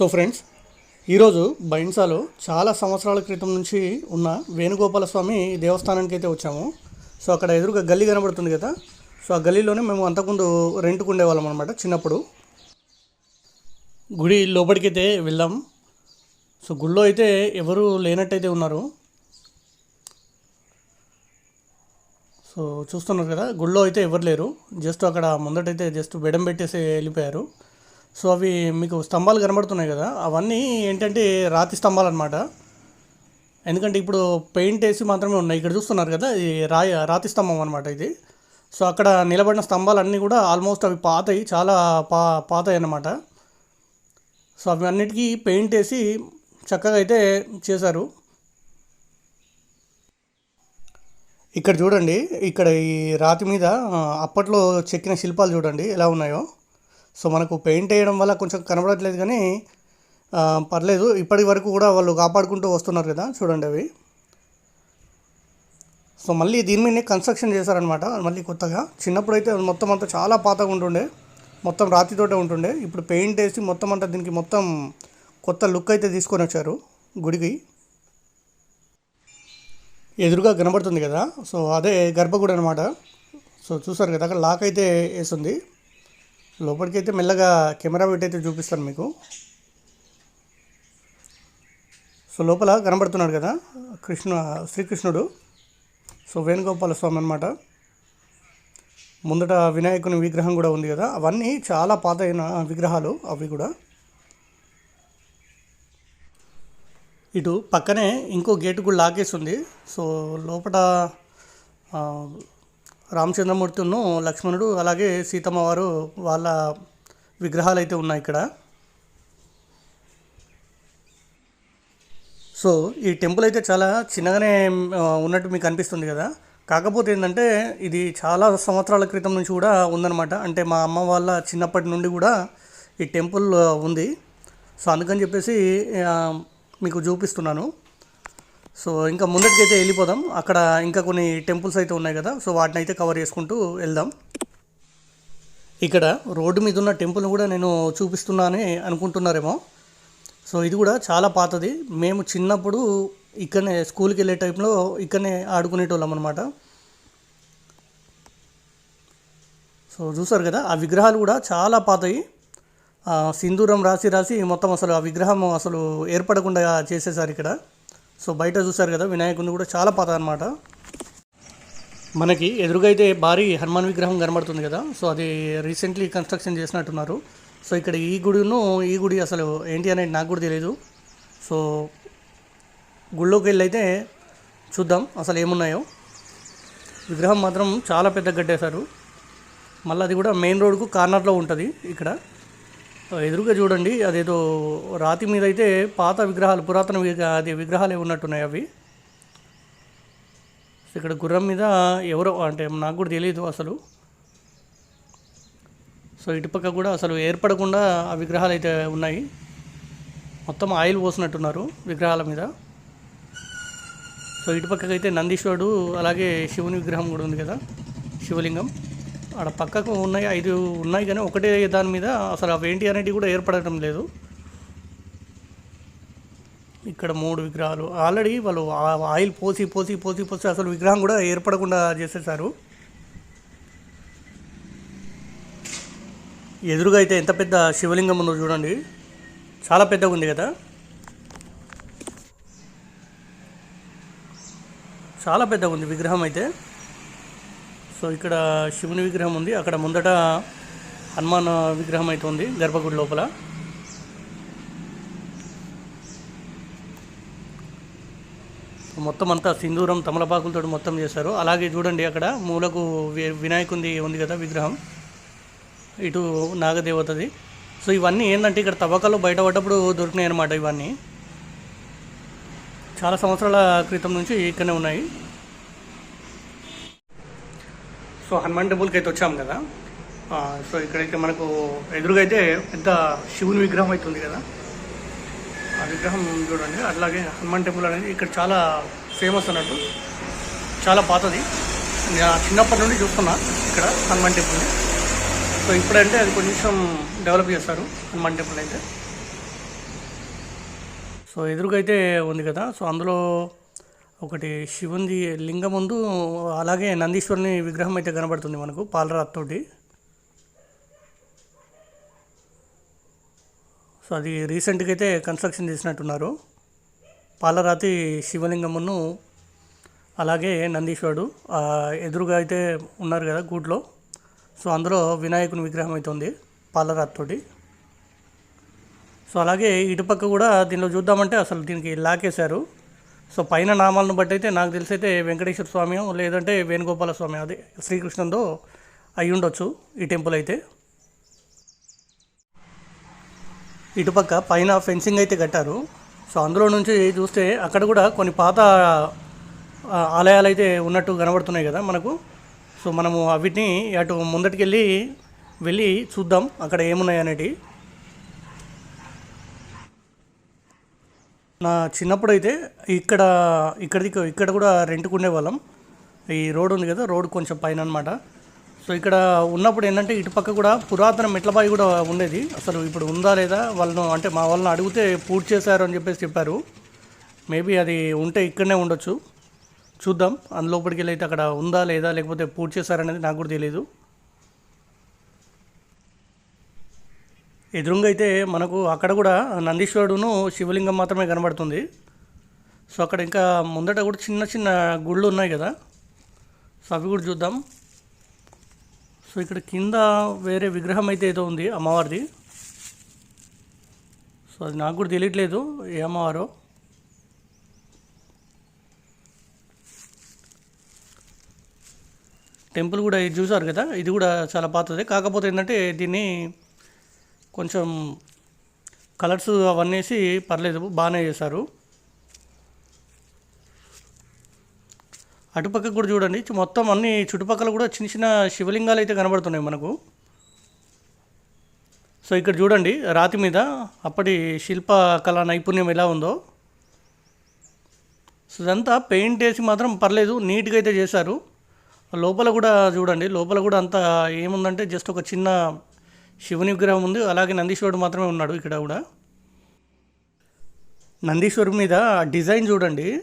So friends ఈరోజు బైన్సాలో చాలా సంవత్సరాల క్రితం నుంచి ఉన్న వేణుగోపాల స్వామి దేవస్థానానికి అయితే వచ్చాము. సో అక్కడ ఎదురుగా గల్లీ కనబడుతుంది కదా. సో ఆ గల్లీలోనే మేము అంతకుముందు రెంట్కు ఉండేవాళ్ళం అనమాట చిన్నప్పుడు. గుడి లోపలికైతే వెళ్దాం. సో గుళ్ళో అయితే ఎవరు లేనట్టయితే ఉన్నారు. సో చూస్తున్నారు కదా గుళ్ళో అయితే ఎవరు లేరు. జస్ట్ అక్కడ ముందటైతే జస్ట్ బెడం పెట్టేసి వెళ్ళిపోయారు. సో అవి మీకు స్తంభాలు కనబడుతున్నాయి కదా అవన్నీ ఏంటంటే రాతి స్తంభాలు అనమాట ఎందుకంటే ఇప్పుడు పెయింట్ వేసి మాత్రమే ఉన్నాయి. ఇక్కడ చూస్తున్నారు కదా ఇది రాయి రాతి స్తంభం అనమాట ఇది. సో అక్కడ నిలబడిన స్తంభాలు అన్నీ కూడా ఆల్మోస్ట్ అవి పాతయి చాలా పా పాతాయి అన్నమాట. సో అవి అన్నిటికీ పెయింట్ వేసి చక్కగా అయితే చేశారు. ఇక్కడ చూడండి ఇక్కడ ఈ రాతి మీద అప్పట్లో చెక్కిన శిల్పాలు చూడండి ఎలా ఉన్నాయో. సో మనకు పెయింట్ వేయడం వల్ల కొంచెం కనబడట్లేదు కానీ పర్లేదు. ఇప్పటి వరకు కూడా వాళ్ళు కాపాడుకుంటూ వస్తున్నారు కదా చూడండి అవి. సో మళ్ళీ దీని మీదనే కన్స్ట్రక్షన్ చేశారనమాట మళ్ళీ కొత్తగా. చిన్నప్పుడు అయితే మొత్తం అంతా చాలా పాతగా ఉంటుండే. మొత్తం రాతితోటే ఉంటుండే. ఇప్పుడు పెయింట్ వేసి మొత్తం అంతా దీనికి మొత్తం కొత్త లుక్ అయితే తీసుకొని వచ్చారు గుడికి. ఎదురుగా కనబడుతుంది కదా. సో అదే గర్భగుడి అనమాట సో చూసారు కదా అక్కడ లాక్ అయితే వేస్తుంది లోపలికి అయితే మెల్లగా కెమెరా పెట్టి అయితే చూపిస్తాను మీకు. సో లోపల కనబడుతున్నాడు కదా కృష్ణ శ్రీకృష్ణుడు. సో వేణుగోపాల స్వామి అనమాట ముందట వినాయకుని విగ్రహం కూడా ఉంది కదా అవన్నీ చాలా పాత విగ్రహాలు అవి కూడా. ఇటు పక్కనే ఇంకో గేటు కూడా లాకేసి ఉంది. సో లోపల రామచంద్రమూర్తిను లక్ష్మణుడు అలాగే సీతమ్మ వారు వాళ్ళ విగ్రహాలు అయితే ఉన్నాయి ఇక్కడ. సో ఈ టెంపుల్ అయితే చాలా చిన్నగానే ఉన్నట్టు మీకు అనిపిస్తుంది కదా? కాకపోతే ఏంటంటే ఇది చాలా సంవత్సరాల క్రితం నుంచి కూడా ఉందన్నమాట. అంటే మా అమ్మ వాళ్ళ చిన్నప్పటి నుండి కూడా ఈ టెంపుల్ ఉంది. సో అందుకని చెప్పేసి మీకు చూపిస్తున్నాను. సో ఇంకా ముందటికైతే వెళ్ళిపోదాం. అక్కడ ఇంకా కొన్ని టెంపుల్స్ అయితే ఉన్నాయి కదా సో వాటిని అయితే కవర్ చేసుకుంటూ వెళ్దాం. ఇక్కడ రోడ్డు మీద ఉన్న టెంపుల్ కూడా నేను చూపిస్తున్నానని అనుకుంటున్నారేమో. సో ఇది కూడా చాలా పాతది. మేము చిన్నప్పుడు ఇక్కడనే స్కూల్కి వెళ్ళే టైంలో ఇక్కడనే ఆడుకునేటోళ్ళం అనమాట సో చూసారు కదా ఆ విగ్రహాలు కూడా చాలా పాతవి ఆ, సింధూరం రాసి రాసి మొత్తం అసలు ఆ విగ్రహం అసలు ఏర్పడకుండా చేసేసారు ఇక్కడ. సో బయట చూసారు కదా వినాయకుని కూడా చాలా పాత అనమాట మనకి ఎదురుగా అయితే భారీ హనుమాన్ విగ్రహం కనబడుతుంది కదా సో అది రీసెంట్లీ కన్స్ట్రక్షన్ చేసినట్టున్నారు. సో ఇక్కడ ఈ గుడిను ఈ గుడి అసలు ఏంటి అనేది నాకు కూడా తెలియదు సో గుళ్ళోకి వెళ్ళి అయితే చూద్దాం అసలు ఏమున్నాయో. విగ్రహం మాత్రం చాలా పెద్ద కట్టేశారు మళ్ళీ అది కూడా మెయిన్ రోడ్కు కార్నర్లో ఉంటుంది ఇక్కడ. ఎదురుగా చూడండి అదేదో రాతి మీద అయితే పాత విగ్రహాలు పురాతన అది విగ్రహాలు ఉన్నట్టున్నాయి అవి. ఇక్కడ గుర్రం మీద ఎవరో అంటే నాకు కూడా తెలియదు అసలు. సో ఇటుపక్క కూడా అసలు ఏర్పడకుండా ఆ విగ్రహాలు అయితే ఉన్నాయి. మొత్తం ఆయిల్ పోసినట్టున్నారు విగ్రహాల మీద. సో ఇటుపక్కకైతే అయితే నందీశ్వరుడు అలాగే శివుని విగ్రహం కూడా ఉంది కదా శివలింగం. అక్కడ పక్కకు ఉన్నాయి ఐదు ఉన్నాయి కానీ ఒకటే దాని మీద అసలు అవేంటి అనేటివి కూడా ఏర్పడటం లేదు. ఇక్కడ మూడు విగ్రహాలు. ఆల్రెడీ వాళ్ళు ఆ- ఆయిల్ పోసి పోసి పోసి పోసి అసలు విగ్రహం కూడా ఏర్పడకుండా చేసేసారు. ఎదురుగా అయితే ఎంత పెద్ద శివలింగం ఉందో చూడండి. చాలా పెద్దగా ఉంది కదా. చాలా పెద్దగా ఉంది విగ్రహం అయితే. సో ఇక్కడ శివుని విగ్రహం ఉంది. అక్కడ ముందట హనుమాన్ విగ్రహం అయితే ఉంది గర్భగుడి లోపల. మొత్తం అంతా సింధూరం తమలపాకులతో మొత్తం చేశారు. అలాగే చూడండి అక్కడ మూలకు వినాయకుంది ఉంది కదా విగ్రహం. ఇటు నాగదేవతది. సో ఇవన్నీ ఏంటంటే ఇక్కడ తవ్వకాలు బయటపడ్డప్పుడు దొరికినాయి అన్నమాట ఇవన్నీ. చాలా సంవత్సరాల క్రితం నుంచి ఇక్కడనే ఉన్నాయి. సో హనుమాన్ టెంపుల్కి అయితే వచ్చాం కదా. సో ఇక్కడైతే మనకు ఎదురుగా అయితే పెద్ద శివుని విగ్రహం అయితే ఉంది కదా. ఆ విగ్రహం చూడండి. అట్లాగే హనుమాన్ టెంపుల్ అనేది ఇక్కడ చాలా ఫేమస్ అన్నట్టు చాలా పాతది. నేను చిన్నప్పటి నుండి చూస్తున్నా ఇక్కడ హనుమాన్ టెంపుల్ని. సో ఇప్పుడంటే అది కొంచెం డెవలప్ చేస్తారు హనుమాన్ టెంపుల్ అయితే. సో ఎదురుగా అయితే ఉంది కదా. సో అందులో ఒకటి శివుంది లింగం ముందు అలాగే నందీశ్వరుని విగ్రహం అయితే కనబడుతుంది మనకు పాలరాత్తోటి. సో అది రీసెంట్గా అయితే కన్స్ట్రక్షన్ చేసినట్టున్నారు. పాలరాతి శివలింగమును అలాగే నందీశ్వరుడు ఎదురుగా అయితే ఉన్నారు కదా గూట్లో. సో అందులో వినాయకుని విగ్రహం అయితే ఉంది పాలరాతితోటి. సో అలాగే ఇటుపక్క కూడా దీనిలో చూద్దామంటే అసలు దీనికి లాకేశారు. సో పైన నామాలను బట్టి అయితే నాకు తెలిసి అయితే వెంకటేశ్వర స్వామి లేదంటే వేణుగోపాల స్వామి అదే శ్రీకృష్ణంతో అయి ఉండొచ్చు ఈ టెంపుల్ అయితే. ఇటుపక్క పైన ఫెన్సింగ్ అయితే కట్టారు. సో అందులో నుంచి చూస్తే అక్కడ కూడా కొన్ని పాత ఆలయాలు అయితే ఉన్నట్టు కనబడుతున్నాయి కదా మనకు. సో మనము వీటిని అటు ముందటికి వెళ్ళి వెళ్ళి చూద్దాం అక్కడ ఏమున్నాయి అనేటివి నా చిన్నప్పుడు అయితే ఇక్కడ ఇక్కడికి ఇక్కడ కూడా రెంట్కు ఉండేవాళ్ళం. ఈ రోడ్ ఉంది కదా రోడ్ కొంచెం పైన అనమాట సో ఇక్కడ ఉన్నప్పుడు ఏంటంటే ఇటు పక్క కూడా పురాతన మెట్లబాయి కూడా ఉండేది. అసలు ఇప్పుడు ఉందా లేదా వాళ్ళను అంటే మా వాళ్ళని అడిగితే పూర్తి చేశారు అని చెప్పేసి చెప్పారు. మేబీ అది ఉంటే ఇక్కడనే ఉండొచ్చు. చూద్దాం. అందులోపలికి వెళ్ళి అయితే అక్కడ ఉందా లేదా లేకపోతే పూర్తి చేశారనేది నాకు కూడా తెలియదు ఎదురుంగా అయితే మనకు అక్కడ కూడా నందీశ్వరుడును శివలింగం మాత్రమే కనబడుతుంది. సో అక్కడ ఇంకా ముందట కూడా చిన్న చిన్న గుళ్ళు ఉన్నాయి కదా. సో అవి కూడా చూద్దాం. సో ఇక్కడ కింద వేరే విగ్రహం అయితే ఏదో ఉంది అమ్మవారిది. సో అది నాకు కూడా తెలియట్లేదు ఏ అమ్మవారో. టెంపుల్ కూడా ఇది చూసారు కదా? ఇది కూడా చాలా పాతది. కాకపోతే ఏంటంటే దీన్ని కొంచెం కలర్స్ అవన్నీ వేసి పర్లేదు బాగానే చేశారు. అటుపక్క కూడా చూడండి మొత్తం అన్ని చుట్టుపక్కల కూడా చిన్న చిన్న శివలింగాలు అయితే కనబడుతున్నాయి మనకు. సో ఇక్కడ చూడండి రాతి మీద అప్పటి శిల్ప కళా నైపుణ్యం ఎలా ఉందో. సో ఇదంతా పెయింట్ వేసి మాత్రం పర్లేదు నీట్గా అయితే చేశారు. లోపల కూడా చూడండి లోపల కూడా అంత ఏముందంటే జస్ట్ ఒక చిన్న శివుని విగ్రహం ఉంది. అలాగే నందీశ్వరుడు మాత్రమే ఉన్నాడు ఇక్కడ కూడా. నందీశ్వరుడు మీద ఆ డిజైన్ చూడండి.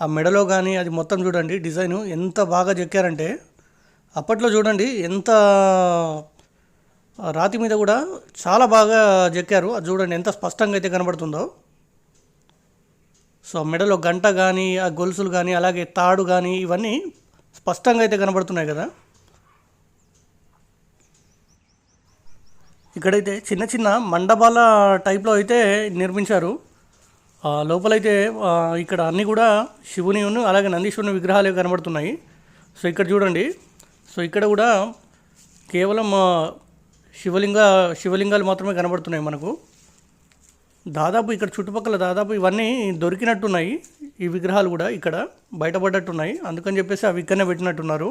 ఆ మెడలో కానీ అది మొత్తం చూడండి. డిజైన్ ఎంత బాగా చెక్కారంటే అప్పట్లో చూడండి ఎంత రాతి మీద కూడా చాలా బాగా చెక్కారు. అది చూడండి ఎంత స్పష్టంగా అయితే కనబడుతుందో. సో మెడలో గంట కానీ ఆ గొలుసులు కానీ అలాగే తాడు కానీ ఇవన్నీ స్పష్టంగా అయితే కనబడుతున్నాయి కదా. ఇక్కడైతే చిన్న చిన్న మండపాల టైప్లో అయితే నిర్మించారు. లోపలైతే ఇక్కడ అన్నీ కూడా శివుని ఉన్ను అలాగే నందీశ్వరుని విగ్రహాలు కనబడుతున్నాయి. సో ఇక్కడ చూడండి. సో ఇక్కడ కూడా కేవలం శివలింగ శివలింగాలు మాత్రమే కనబడుతున్నాయి మనకు. దాదాపు ఇక్కడ చుట్టుపక్కల దాదాపు ఇవన్నీ దొరికినట్టున్నాయి. ఈ విగ్రహాలు కూడా ఇక్కడ బయటపడ్డట్టున్నాయి. అందుకని చెప్పేసి అవి ఇక్కడనే పెట్టినట్టున్నారు.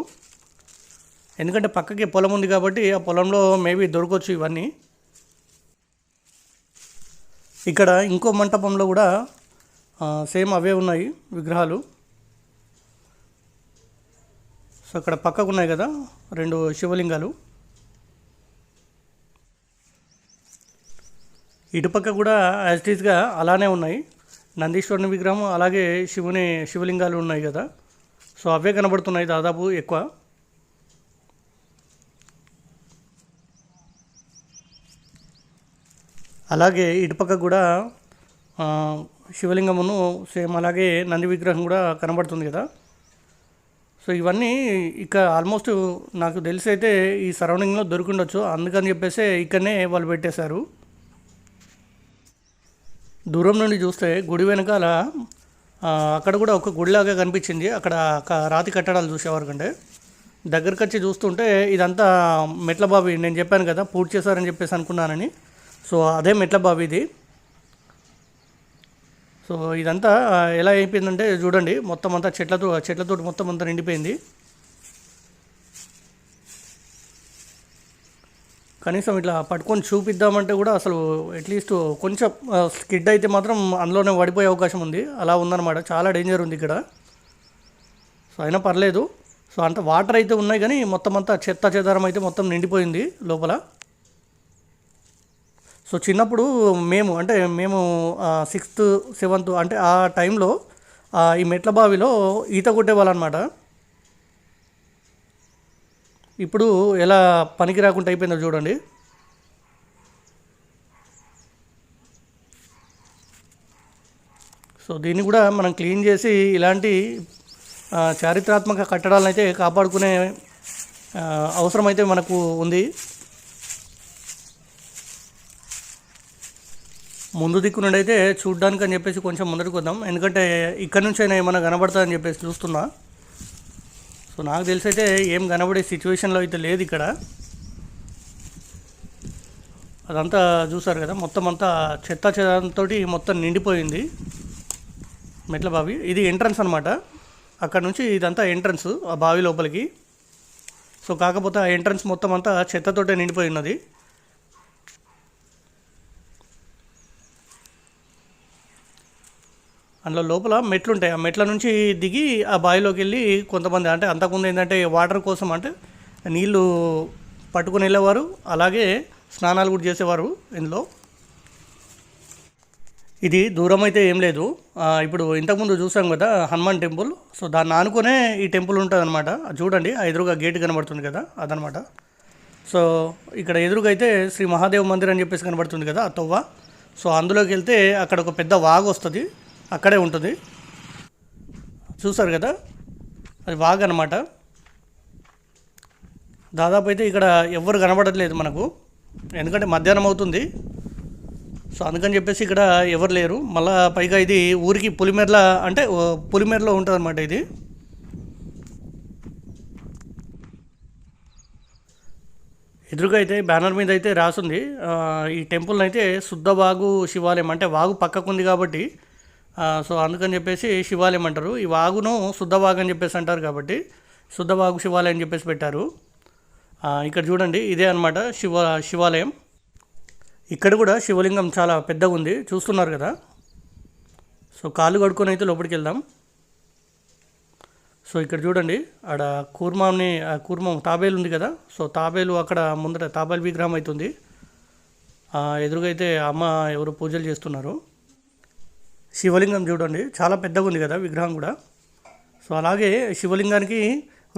ఎందుకంటే పక్కకి పొలం ఉంది కాబట్టి ఆ పొలంలో మేబీ దొరకవచ్చు ఇవన్నీ. ఇక్కడ ఇంకో మంటపంలో కూడా సేమ్ అవే ఉన్నాయి విగ్రహాలు. సో అక్కడ పక్కకు ఉన్నాయి కదా రెండు శివలింగాలు. ఇటుపక్క కూడా యాజ్ ఇట్ అలానే ఉన్నాయి. నందీశ్వరుని విగ్రహం అలాగే శివుని శివలింగాలు ఉన్నాయి కదా. సో అవే కనబడుతున్నాయి దాదాపు ఎక్కువ. అలాగే ఇటుపక్క కూడా శివలింగమును సేమ్ అలాగే నంది విగ్రహం కూడా కనబడుతుంది కదా. సో ఇవన్నీ ఇక ఆల్మోస్ట్ నాకు తెలిసి అయితే ఈ సరౌండింగ్లో దొరికిండొచ్చు. అందుకని చెప్పేసి ఇక్కడనే వాళ్ళు పెట్టేశారు. దూరం నుండి చూస్తే గుడి వెనకాల అక్కడ కూడా ఒక గుడిలాగా కనిపించింది. అక్కడ రాతి కట్టడాలు చూసేవారు కంటే. దగ్గరకు వచ్చి చూస్తుంటే ఇదంతా మెట్ల బావి నేను చెప్పాను కదా పూర్తి చేశారని చెప్పేసి అనుకున్నానని. సో అదే మెట్ల బావి ఇది. సో ఇదంతా ఎలా అయిపోయిందంటే చూడండి మొత్తం అంతా చెట్లతో చెట్లతో మొత్తం అంతా నిండిపోయింది. కనీసం ఇట్లా పట్టుకొని చూపిద్దామంటే కూడా అసలు అట్లీస్ట్ కొంచెం స్కిడ్ అయితే మాత్రం అందులోనే పడిపోయే అవకాశం ఉంది. అలా ఉందన్నమాట. చాలా డేంజర్ ఉంది ఇక్కడ. సో అయినా పర్లేదు. సో అంత వాటర్ అయితే ఉన్నాయి కానీ మొత్తం అంతా చెత్త చెదారం అయితే మొత్తం నిండిపోయింది లోపల. సో చిన్నప్పుడు మేము అంటే మేము సిక్స్త్ సెవెంత్ అంటే ఆ టైంలో ఈ మెట్ల బావిలో ఈత కొట్టేవాళ్ళనమాట. ఇప్పుడు ఎలా పనికి రాకుండా అయిపోయిందో చూడండి. సో దీన్ని కూడా మనం క్లీన్ చేసి ఇలాంటి చారిత్రాత్మక కట్టడాలను అయితే కాపాడుకునే అవసరం అయితే మనకు ఉంది. ముందు దిక్కు నుండి అయితే చూడ్డానికి అని చెప్పేసి కొంచెం ముందరికి వద్దాం. ఎందుకంటే ఇక్కడ నుంచి అయినా ఏమైనా కనబడుతుందని చెప్పేసి చూస్తున్నా. సో నాకు తెలిసి అయితే ఏం కనబడే సిచ్యువేషన్లో అయితే లేదు ఇక్కడ. అదంతా చూసారు కదా మొత్తం అంతా చెత్త చెదంతో మొత్తం నిండిపోయింది మెట్ల బావి. ఇది ఎంట్రన్స్ అనమాట అక్కడ నుంచి ఇదంతా ఎంట్రన్స్ ఆ బావి లోపలికి. సో కాకపోతే ఆ ఎంట్రన్స్ మొత్తం అంతా చెత్తతోటే నిండిపోయి ఉన్నది. అందులో లోపల మెట్లు ఉంటాయి ఆ మెట్ల నుంచి దిగి ఆ బావిలోకి వెళ్ళి కొంతమంది అంటే అంతకుముందు ఏంటంటే వాటర్ కోసం అంటే నీళ్ళు పట్టుకొని వెళ్ళేవారు. అలాగే స్నానాలు కూడా చేసేవారు ఇందులో. ఇది దూరం అయితే ఏం లేదు. ఇప్పుడు ఇంతకుముందు చూసాం కదా హనుమాన్ టెంపుల్. సో దాన్ని ఆనుకునే ఈ టెంపుల్ ఉంటుంది అనమాట చూడండి ఆ ఎదురుగా గేట్ కనబడుతుంది కదా అదనమాట సో ఇక్కడ ఎదురుగా అయితే శ్రీ మహాదేవ్ మందిర్ అని చెప్పేసి కనబడుతుంది కదా ఆ తొవ్వ. సో అందులోకి వెళ్తే అక్కడ ఒక పెద్ద వాగు వస్తుంది. అక్కడే ఉంటుంది. చూసారు కదా? అది వాగ్ అనమాట దాదాపు అయితే ఇక్కడ ఎవ్వరు కనబడట్లేదు మనకు. ఎందుకంటే మధ్యాహ్నం అవుతుంది. సో అందుకని చెప్పేసి ఇక్కడ ఎవరు లేరు. మళ్ళా పైగా ఇది ఊరికి పులిమెర్ల అంటే పులిమేరలో ఉంటుంది అనమాట ఇది. ఎదురుగా అయితే బ్యానర్ మీద అయితే రాసుంది. ఈ టెంపుల్ అయితే శుద్ధ వాగు శివాలయం అంటే వాగు పక్కకు ఉంది కాబట్టి సో అందుకని చెప్పేసి శివాలయం అంటారు. ఈ వాగును శుద్ధవాగు అని చెప్పేసి అంటారు కాబట్టి శుద్ధవాగు శివాలయం అని చెప్పేసి పెట్టారు. ఇక్కడ చూడండి ఇదే అనమాట శివ శివాలయం. ఇక్కడ కూడా శివలింగం చాలా పెద్దగా ఉంది. చూస్తున్నారు కదా? సో కాళ్ళు కడుక్కొని అయితే లోపలికి వెళ్దాం. సో ఇక్కడ చూడండి ఆడ కూర్మాని కూర్మం తాబేలు ఉంది కదా? సో తాబేలు అక్కడ ముందర తాబేలు విగ్రహం అవుతుంది ఎదురుగా అయితే అమ్మ ఎవరు పూజలు చేస్తున్నారు. శివలింగం చూడండి. చాలా పెద్దగా ఉంది కదా విగ్రహం కూడా. సో అలాగే శివలింగానికి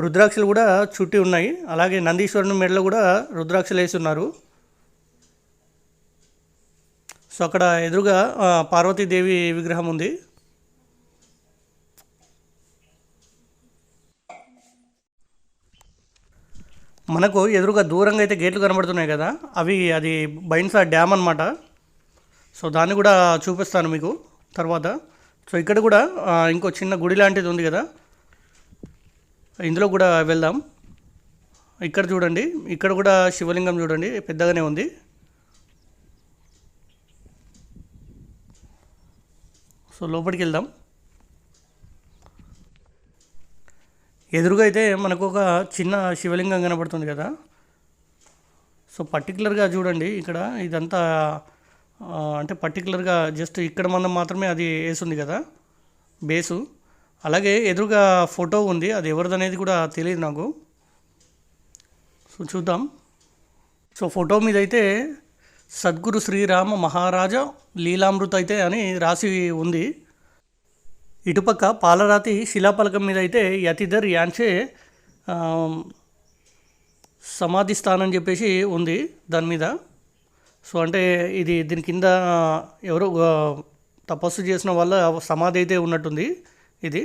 రుద్రాక్షలు కూడా చుట్టి ఉన్నాయి. అలాగే నందీశ్వరుని మెడలో కూడా రుద్రాక్షలు వేసి ఉన్నారు. సో అక్కడ ఎదురుగా పార్వతీదేవి విగ్రహం ఉంది. మనకు ఎదురుగా దూరంగా అయితే గేట్లు కనబడుతున్నాయి కదా. అవి అది బైన్సా డ్యామ్ అనమాట సో దాన్ని కూడా చూపిస్తాను మీకు. తర్వాత సో ఇక్కడ కూడా ఇంకో చిన్న గుడి లాంటిది ఉంది కదా. ఇందులో కూడా వెళ్దాం. ఇక్కడ చూడండి ఇక్కడ కూడా శివలింగం చూడండి పెద్దగానే ఉంది. సో లోపలికి వెళ్దాం. ఎదురుగా అయితే మనకు ఒక చిన్న శివలింగం కనబడుతుంది కదా. సో పర్టికులర్గా చూడండి ఇక్కడ ఇదంతా అంటే పర్టికులర్గా జస్ట్ ఇక్కడ మనం మాత్రమే అది వేసింది కదా బేసు. అలాగే ఎదురుగా ఫోటో ఉంది అది ఎవరిదనేది కూడా తెలియదు నాకు. సో చూద్దాం. సో ఫోటో మీద అయితే సద్గురు శ్రీరామ మహారాజా లీలామృత అయితే అని రాసి ఉంది. ఇటుపక్క పాలరాతి శిలాపలకం మీద అయితే యతిధర్ యాన్చే సమాధి స్థానం అని చెప్పేసి ఉంది దాని మీద. సో అంటే ఇది దీని కింద ఎవరో తపస్సు చేసిన వల్ల సమాధి అయితే ఉన్నట్టుంది ఇది.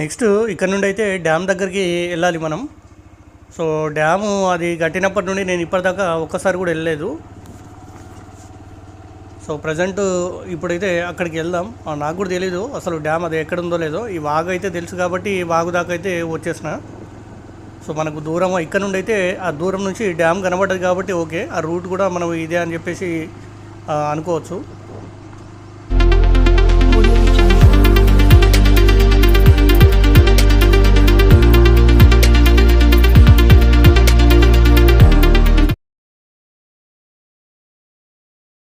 నెక్స్ట్ ఇక్కడ నుండి అయితే డ్యామ్ దగ్గరికి వెళ్ళాలి మనం. సో డ్యాము అది కట్టినప్పటి నుండి నేను ఇప్పటిదాకా ఒక్కసారి కూడా వెళ్ళలేదు. సో ప్రజెంట్ ఇప్పుడైతే అక్కడికి వెళ్దాం. నాకు కూడా తెలీదు అసలు డ్యామ్ అది ఎక్కడ ఉందో లేదో. ఈ వాగు అయితే తెలుసు కాబట్టి ఈ వాగు దాకా అయితే వచ్చేసిన. సో మనకు దూరం ఇక్కడ నుండి అయితే ఆ దూరం నుంచి డ్యామ్ కనబడ్డది కాబట్టి ఓకే ఆ రూట్ కూడా మనం ఇదే అని చెప్పేసి అనుకోవచ్చు.